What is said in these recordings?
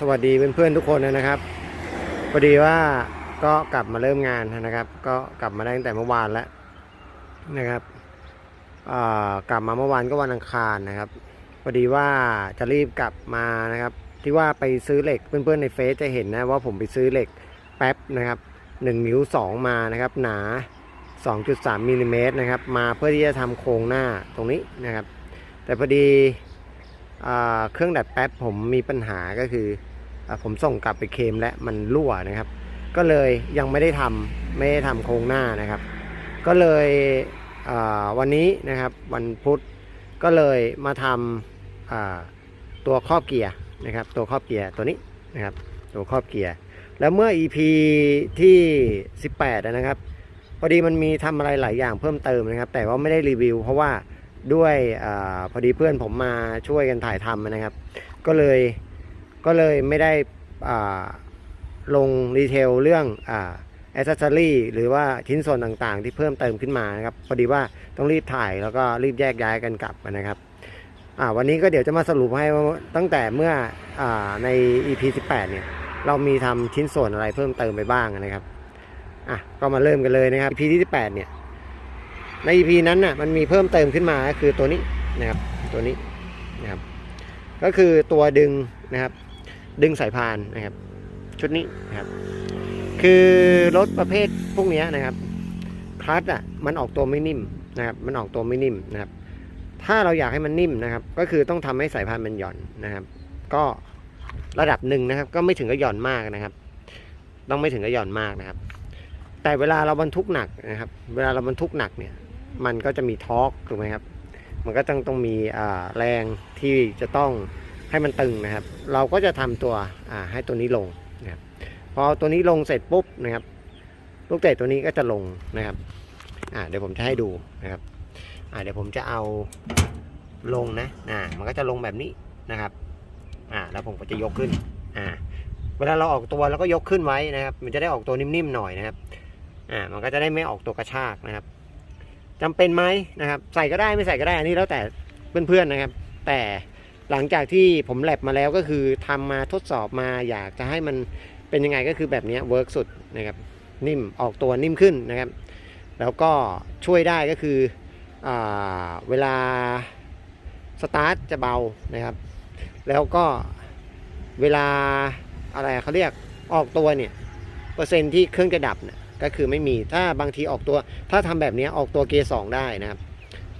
สวัสดีเพื่อนๆทุกคนนะครับพอดีว่าก็กลับมาเริ่มงานนะครับ ก็กลับมาได้ตั้งแต่เมื่อวานแล้วนะครับกลับมาเมื่อวานก็วันอังคารนะครับพอดีว่าจะรีบกลับมานะครับ ที่ว่าไปซื้อเหล็กเพื่อนๆในเฟซจะเห็นนะว่าผมไปซื้อเหล็กแป๊บนะครับ1นิ้ว 2 มานะครับ หนา 2.3มิลลิเมตรนะครับ มาเพื่อที่จะทำโครงหน้าตรงนี้นะครับ แต่พอดี เครื่องดัดแป๊บผมมีปัญหาก็คืออผมส่งกลับไปเคลมและมันรั่วนะครับ ก็เลยยังไม่ได้ทำไม่ได้ทำโครงหน้านะครับ ก็เลยวันนี้นะครับวันพุธก็เลยมาทำตัวครอบเกียร์นะครับ ตัวครอบเกียร์ตัวนี้นะครับ ตัวครอบเกียร์แล้วเมื่อ EP ที่ 18 นะครับพอดีมันมีทำอะไรหลายอย่างเพิ่มเติมนะครับ แต่ว่าไม่ได้รีวิว เพราะว่า ด้วยอพอดีเพื่อนผมมาช่วยกันถ่ายทำนะครับ ก็เลยก็เลยไม่ได้ลงดีเทลเรื่องอ่าแอสเซอรี่หรือว่าชิ้นส่วนต่างๆ ที่เพิ่มเติมขึ้นมานะครับพอดีว่าต้องรีบถ่ายแล้วก็รีบแยกย้ายกันกลับนะครับวันนี้ก็เดี๋ยวจะมาสรุปให้ว่าตั้งแต่เมื่ออใน EP 18เนี่ยเรามีทำชิ้นส่วนอะไรเพิ่มเติมไปบ้างนะครับอะก็มาเริ่มกันเลยนะครับ EP ที่18เนี่ย ใน EP นั้นน่ะมันมีเพิ่มเติมขึ้นมาก็คือตัวนี้นะครับตัวนี้นะครับ ก็คือตัวดึงนะครับ ดึงสายพานนะครับ ชุดนี้นะครับ คือรถประเภทพวกนี้นะครับคลัตช์อะมันออกตัวไม่นิ่มนะครับ มันออกตัวไม่นิ่มนะครับ ถ้าเราอยากให้มันนิ่มนะครับ ก็คือต้องทำให้สายพานมันหย่อนนะครับ ก็ระดับหนึ่งนะครับ ก็ไม่ถึงกับหย่อนมากนะครับ ต้องไม่ถึงกับหย่อนมากนะครับ แต่เวลาเราบรรทุกหนักนะครับ เวลาเราบรรทุกหนักเนี่ย มันก็จะมีทอร์กถูกไหมครับ มันก็ต้องต้องมีแรงที่จะต้องให้มันตึงนะครับ เราก็จะทำตัวให้ตัวนี้ลงนะครับพอตัวนี้ลงเสร็จปุ๊บนะครับ ลูกเตะตัวนี้ก็จะลงนะครับเดี๋ยวผมจะให้ดูนะครับเดี๋ยวผมจะเอาลงนะอ่ามันก็จะลงแบบนี้นะครับอ่าแล้วผมก็จะยกขึ้นอ่าเวลาเราออกตัวเราก็ยกขึ้นไว้นะครับ มันจะได้ออกตัวนิ่มๆหน่อยนะครับอ่ามันก็จะได้ไม่ออกตัวกระชากนะครับ จำเป็นไหมนะครับ ใส่ก็ได้ไม่ใส่ก็ได้อันนี้แล้วแต่เพื่อนๆนะครับ แต่หลังจากที่ผมแลบมาแล้วก็คือทำมาทดสอบมาอยากจะให้มันเป็นยังไงก็คือแบบนี้เวิร์กสุดนะครับ นิ่มออกตัวนิ่มขึ้นนะครับ แล้วก็ช่วยได้ก็คืออเวลาสตาร์ทจะเบานะครับ แล้วก็เวลาอะไรเขาเรียกออกตัวเนี่ย เปอร์เซ็นที่เครื่องจะดับเนี่ย ก็คือไม่มีถ้าบางทีออกตัว ถ้าทำแบบนี้ออกตัวเกียร์สองได้นะครับ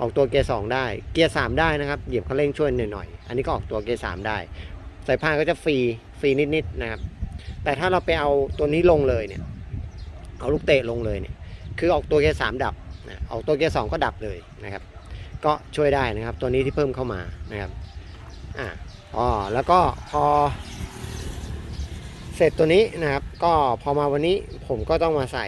ออกตัวเกียร์สองได้ เกียร์สามได้นะครับเหยียบคันเร่งช่วยหน่อยๆอันนี้ก็ออกตัวเกียร์สามได้สายพานก็จะฟรีฟรีนิดๆนะครับ แต่ถ้าเราไปเอาตัวนี้ลงเลยเนี่ยเอาลูกเตะลงเลยเนี่ยคือออกตัวเกียร์สามดับนะออกตัวเกียร์สองก็ดับเลยนะครับ ก็ช่วยได้นะครับตัวนี้ที่เพิ่มเข้ามานะครับอ่าอ๋อแล้วก็พอ เสร็จตัวนี้นะครับ ก็พอมาวันนี้ผมก็ต้องมาใส่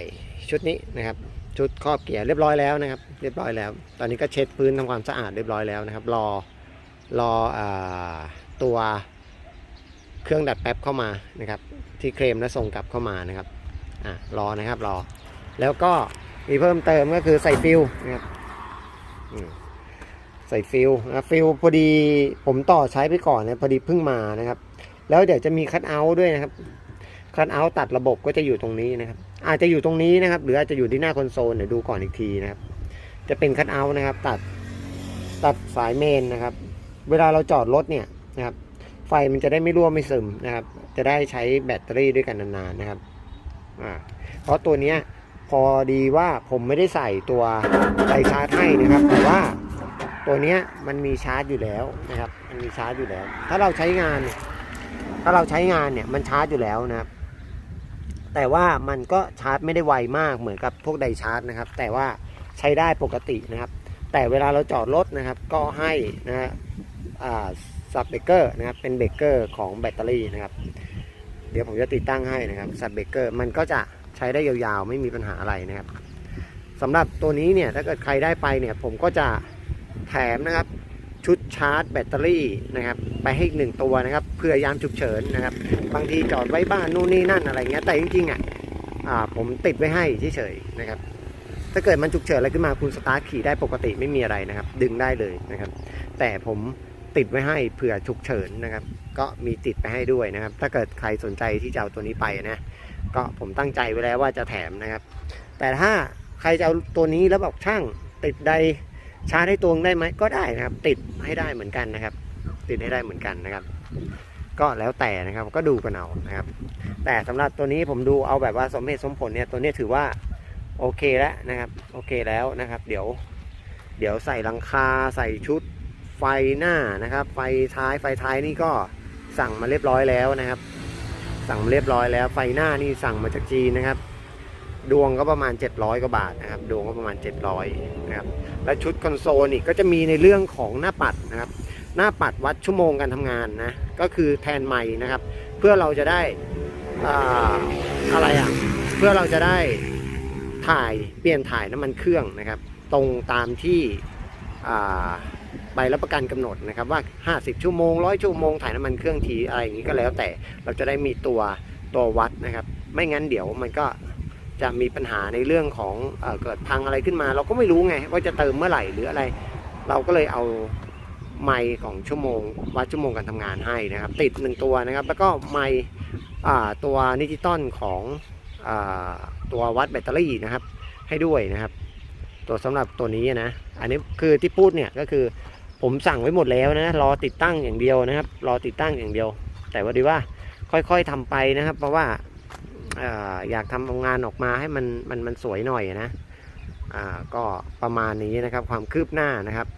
ชุดนี้นะครับ ชุดครอบเกียร์เรียบร้อยแล้วนะครับ เรียบร้อยแล้ว ตอนนี้ก็เช็ดพื้นทำความสะอาดเรียบร้อยแล้วนะครับ รอรออตัวเครื่องดัดแป๊บเข้ามานะครับ ที่เคลมและส่งกลับเข้ามานะครับอะรอนะครับรอ แล้วก็มีเพิ่มเติมก็คือใส่ฟิลนะครับใส่ฟิลนะฟิลพอดีผมต่อใช้ไปก่อนนะพอดีเพิ่งมานะครับ แล้วเดี๋ยวจะมีคัทเอาท์ด้วยนะครับคัทเอาท์ตัดระบบก็จะอยู่ตรงนี้นะครับ อาจจะอยู่ตรงนี้นะครับ หรืออาจจะอยู่ที่หน้าคอนโซลเดี๋ยวดูก่อนอีกทีนะครับ จะเป็นคัทเอาท์นะครับ ตัดตัดสายเมนนะครับ เวลาเราจอดรถเนี่ยนะครับ ไฟมันจะได้ไม่รั่วไม่ซึมนะครับ จะได้ใช้แบตเตอรี่ด้วยกันนานๆนะครับอ่าเพราะตัวเนี้ยพอดีว่าผมไม่ได้ใส่ตัวไดชาร์จให้นะครับ แต่ว่าตัวเนี้ยมันมีชาร์จอยู่แล้วนะครับ มันมีชาร์จอยู่แล้ว ถ้าเราใช้งานเนี่ย ถ้าเราใช้งานเนี่ยมันชาร์จอยู่แล้วนะครับ แต่ว่ามันก็ชาร์จไม่ได้ไวมากเหมือนกับพวกไดชาร์จนะครับ แต่ว่าใช้ได้ปกตินะครับ แต่เวลาเราจอดรถนะครับ ก็ให้นะฮะสับเบเกอร์นะครับเป็นเบเกอร์ของแบตเตอรี่นะครับ เดี๋ยวผมจะติดตั้งให้นะครับซับเบเกอร์มันก็จะใช้ได้ยาวๆ ไม่มีปัญหาอะไรนะครับสำหรับตัวนี้เนี่ยถ้าเกิดใครได้ไปเนี่ยผมก็จะแถมนะครับ ชุดชาร์จแบตเตอรี่นะครับไปให้อีกหนึ่งตัวนะครับเพื่อยามฉุกเฉินนะครับ บางทีจอดไว้บ้านนู่นนี่นั่นอะไรเงี้ยแต่จริงๆอะอ่าผมติดไว้ให้เฉยๆนะครับถ้าเกิดมันฉุกเฉินอะไรขึ้นมาคุณสตาร์ทขี่ได้ปกติไม่มีอะไรนะครับ ดึงได้เลยนะครับ แต่ผมติดไว้ให้เผื่อฉุกเฉินนะครับ ก็มีติดไปให้ด้วยนะครับ ถ้าเกิดใครสนใจที่จะเอาตัวนี้ไปนะก็ผมตั้งใจไว้แล้วว่าจะแถมนะครับ แต่ถ้าใครจะเอาตัวนี้แล้วบอกช่างติดใด ชาร์จให้ตวงได้ไหมก็ได้นะครับ ติดให้ได้เหมือนกันนะครับ ติดให้ได้เหมือนกันนะครับ ก็แล้วแต่นะครับก็ดูกันเอานะครับ แต่สำหรับตัวนี้ผมดูเอาแบบว่าสมเหตุสมผลเนี่ยตัวนี้ถือว่าโอเคแล้วนะครับ โอเคแล้วนะครับ เดี๋ยว เดี๋ยวใส่หลังคาใส่ชุดไฟหน้านะครับ ไฟท้ายไฟท้ายนี่ก็สั่งมาเรียบร้อยแล้วนะครับ สั่งมาเรียบร้อยแล้ว ไฟหน้านี่สั่งมาจากจีนนะครับ ดวงก็ประมาณ 700กว่าบาทนะครับ ดวงก็ประมาณ 700นะครับ และชุดคอนโซลนี่ก็จะมีในเรื่องของหน้าปัดนะครับ หน้าปัดวัดชั่วโมงการทำงานนะ ก็คือแทนไม้นะครับ เพื่อเราจะได้ออะไรอะ เพื่อเราจะได้ถ่ายเปลี่ยนถ่ายน้ำมันเครื่องนะครับ ตรงตามที่ใบรับประกันกำหนดนะครับว่า 50 ชั่วโมง 100 ชั่วโมงถ่ายน้ำมันเครื่องทีอะไรอย่างนี้ก็แล้วแต่เราจะได้มีตัวตัววัดนะครับ ไม่งั้นเดี๋ยวมันก็ จะมีปัญหาในเรื่องของเอเกิดพังอะไรขึ้นมา เราก็ไม่รู้ไงว่าจะเติมเมื่อไหร่หรืออะไร เราก็เลยเอาไมค์ของชั่วโมงวัดชั่วโมงการทำงานให้นะครับ ติดหนึ่งตัวนะครับ แล้วก็ไมค์ตัวดิจิตอลของอตัววัดแบตเตอรี่นะครับ ให้ด้วยนะครับ ตัวสำหรับตัวนี้นะ อันนี้คือที่พูดเนี่ยก็คือผมสั่งไว้หมดแล้วนะรอติดตั้งอย่างเดียวนะครับ รอติดตั้งอย่างเดียว แต่ว่าดีว่าค่อยๆทำไปนะครับ เพราะว่า อยากทำงานออกมาให้มันมันมันสวยหน่อยนะก็ประมาณนี้นะครับความคืบหน้านะครับ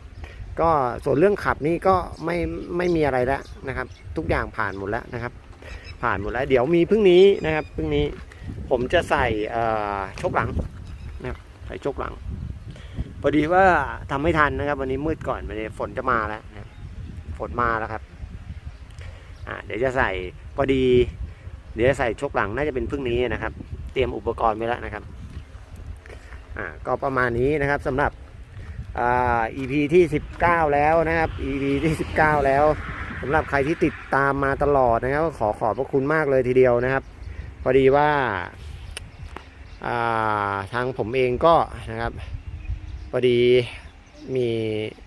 ก็ส่วนเรื่องขับนี่ก็ไม่ไม่มีอะไรแล้วนะครับ ทุกอย่างผ่านหมดแล้วนะครับ ผ่านหมดแล้ว เดี๋ยวมีพรุ่งนี้นะครับพรุ่งนี้ผมจะใส่ชกหลังนะครับใส่ชกหลังพอดีว่าทำไม่ทันนะครับ วันนี้มืดก่อนวันนี้ฝนจะมาแล้วฝนมาแล้วครับเดี๋ยวจะใส่พอดี เดี๋ยวจะใส่ชกหลังน่าจะเป็นพรุ่งนี้นะครับ เตรียมอุปกรณ์ไว้แล้วนะครับอ่าก็ประมาณนี้นะครับสำหรับอ่า EP ที่ 19 แล้วนะครับ EP ที่ 19 แล้วสำหรับใครที่ติดตามมาตลอดนะครับก็ขอขอบพระคุณมากเลยทีเดียวนะครับ พอดีว่าอ่าทางผมเองก็นะครับพอดีมี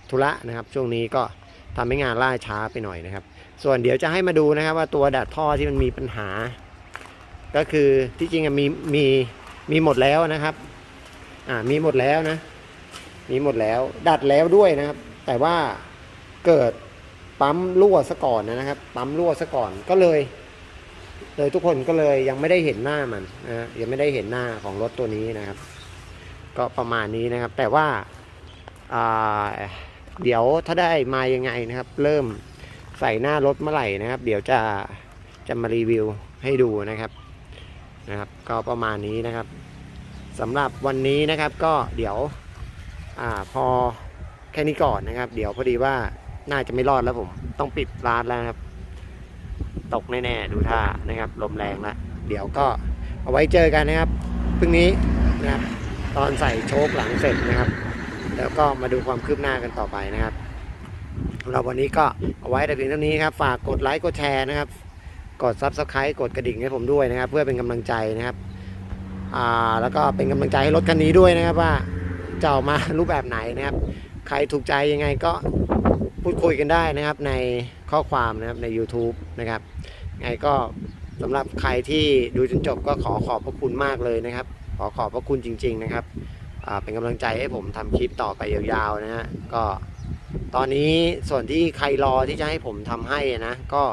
ธุระนะครับช่วงนี้ก็ ทำให้งานล่าช้าไปหน่อยนะครับ ส่วนเดี๋ยวจะให้มาดูนะครับ ว่าตัวดัดท่อที่มันมีปัญหา ก็คือที่จริงมีมีมีหมดแล้วนะครับ อ่ามีหมดแล้วนะ มีหมดแล้ว ดัดแล้วด้วยนะครับ แต่ว่าเกิดปั๊มรั่วซะก่อนนะครับ ปั๊มรั่วซะก่อนก็เลยเลยทุกคนก็เลยยังไม่ได้เห็นหน้ามันนะยังไม่ได้เห็นหน้าของรถตัวนี้นะครับ ก็ประมาณนี้นะครับ แต่ว่าอ่า เดี๋ยวถ้าได้มายังไงนะครับ เริ่มใส่หน้ารถเมื่อไหร่นะครับ เดี๋ยวจะจะมารีวิวให้ดูนะครับนะครับ ก็ประมาณนี้นะครับสำหรับวันนี้นะครับก็เดี๋ยวอ่าพอแค่นี้ก่อนนะครับ เดี๋ยวพอดีว่าน่าจะไม่รอดแล้วผม ต้องปิดร้านแล้วครับ ตกแน่ๆดูท่านะครับ ลมแรงแล้วเดี๋ยวก็เอาไว้เจอกันนะครับ พรุ่งนี้นะครับ ตอนใส่โชคหลังเสร็จนะครับ แล้วก็มาดูความคืบหน้ากันต่อไปนะครับสำหรับวันนี้ก็เอาไว้แต่เพียงเท่านี้ครับ ฝากกดไลค์กดแชร์นะครับ กด Subscribe กดกระดิ่งให้ผมด้วยนะครับ เพื่อเป็นกำลังใจนะครับอ่าแล้วก็เป็นกำลังใจให้รถคันนี้ด้วยนะครับว่าจะออกมารูปแบบไหนนะครับ ใครถูกใจยังไงก็พูดคุยกันได้นะครับในข้อความนะครับใน YouTube นะครับไงก็สำหรับใครที่ดูจนจบก็ขอขอบพระคุณมากเลยนะครับ ขอขอบพระคุณจริง ๆ นะครับ เป็นกำลังใจให้ผมทำคลิปต่อไปยาวๆนะฮะก็ตอนนี้ส่วนที่ใครรอที่จะให้ผมทำให้นะ ก็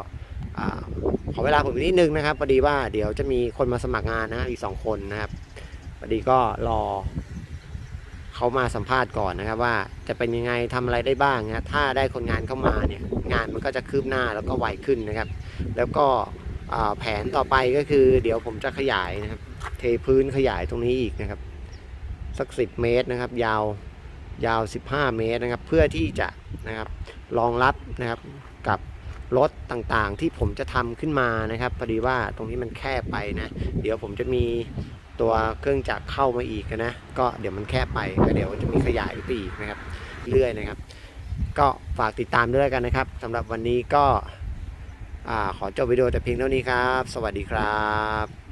ขอเวลาผมนิดนึงนะครับพอดีว่าเดี๋ยวจะมีคนมาสมัครงานนะฮะอีกสองคนนะครับพอดีก็รอเขามาสัมภาษณ์ก่อนนะครับ ว่าจะเป็นยังไงทำอะไรได้บ้างนะถ้าได้คนงานเข้ามาเนี่ยงานมันก็จะคืบหน้าแล้วก็ไวขึ้นนะครับ แล้วก็แผนต่อไปก็คือ เดี๋ยวผมจะขยายนะครับ เทพื้นขยายตรงนี้อีกนะครับ สัก 10 เมตรนะครับ ยาวยาว 15 เมตรนะครับ เพื่อที่จะนะครับรองรับนะครับกับรถต่างๆ ที่ผมจะทำขึ้นมานะครับพอดีว่าตรงนี้มันแคบไปนะ เดี๋ยวผมจะมีตัวเครื่องจักรเข้ามาอีกนะก็เดี๋ยวมันแคบไปก็เดี๋ยวจะมีขยายไปอีกนะครับเรื่อยนะครับ ก็ฝากติดตามด้วยกันนะครับสำหรับวันนี้ก็อขอจบวิดีโอแต่เพียงเท่านี้ครับ สวัสดีครับ